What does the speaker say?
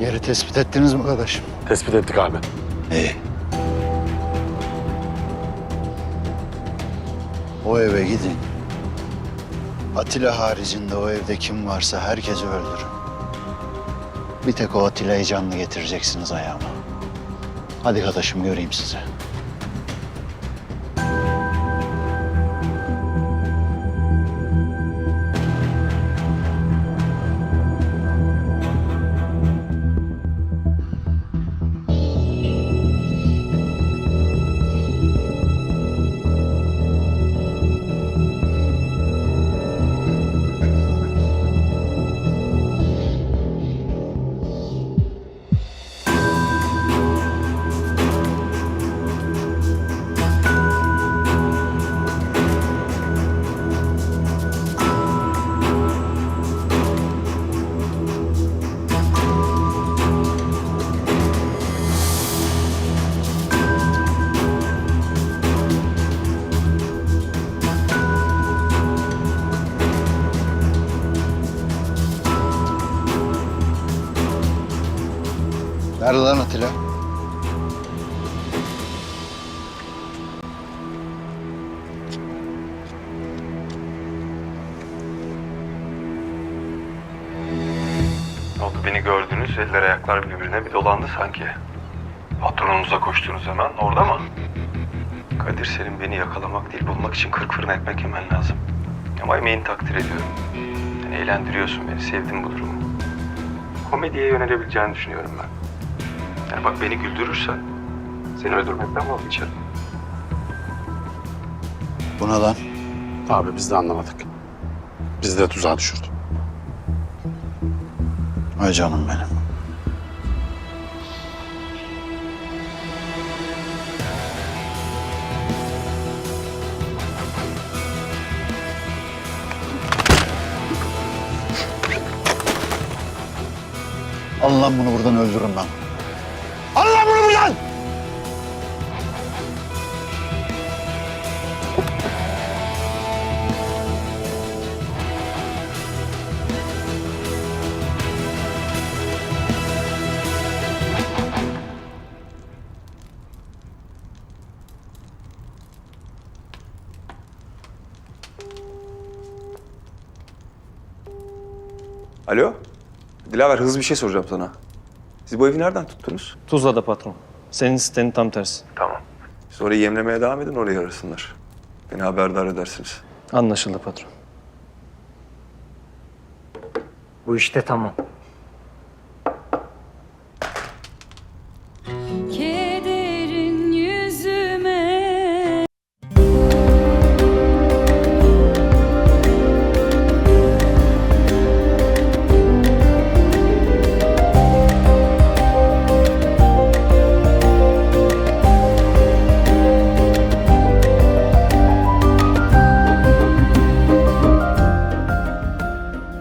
Yeri tespit ettiniz mi kardeşim? Tespit ettik abi. İyi. O eve gidin. Atilla haricinde o evde kim varsa herkesi öldürün. Bir tek o Atilla'yı canlı getireceksiniz ayağıma. Hadi kardeşim göreyim sizi. Nerede Atilla? Oldu beni gördünüz, eller ayaklar birbirine bir dolandı sanki. Patronunuza koştunuz hemen, orada mı? Kadir senin beni yakalamak değil, bulmak için kırk fırın ekmek yemen lazım. Ama emeğini takdir ediyorum. Yani eğlendiriyorsun beni, sevdim bu durumu. Komediye yönelebileceğini düşünüyorum ben. Yani bak beni güldürürsen, seni öldürmekten vazgeçerim. Buna lan. Abi biz de anlamadık. Bizi de tuzağa düşürdü. Ay canım benim. Lan bunu buradan öldürün lan. Alın lan bunu buradan! Alo? Dilaver hızlı bir şey soracağım sana. Siz bu evi nereden tuttunuz? Tuzla'da patron. Senin sitenin tam tersi. Tamam. Siz orayı yemlemeye devam edin orayı arasınlar. Beni haberdar edersiniz. Anlaşıldı patron. Bu işte tamam.